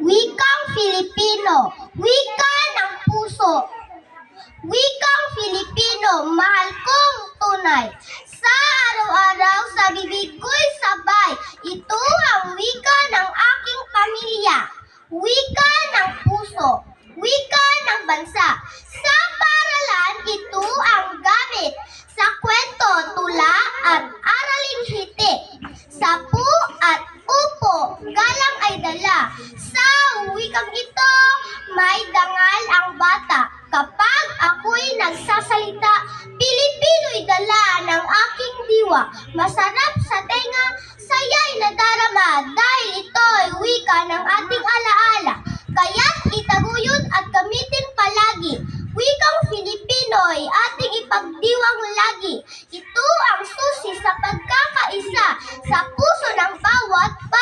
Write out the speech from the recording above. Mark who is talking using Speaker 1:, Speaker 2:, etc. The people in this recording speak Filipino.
Speaker 1: Wikang Filipino, wika ng puso. Wikang Filipino, mahal kong tunay. Sa araw-araw sa bibig ko'y sabay. Ito ang wika ng aking pamilya. Wika ng puso. Wika ng bansa. Sa paralan, ito ang gamit. Sa kwento, tula at araling hiti. Sa pu at upo, galang ay dala. Sa wikang ito, may dangal ang bata. Kapag ako'y nagsasalita, Pilipino'y dala ng aking diwa. Masarap sa tenga, saya'y nadarama dahil ito'y wika ng ating alaala. Kaya't itaguyod at gamitin palagi. Wikang Filipino'y ating ipagdiwang lagi. Ito ang susi sa pagkakaisa sa puso ng bawat bata.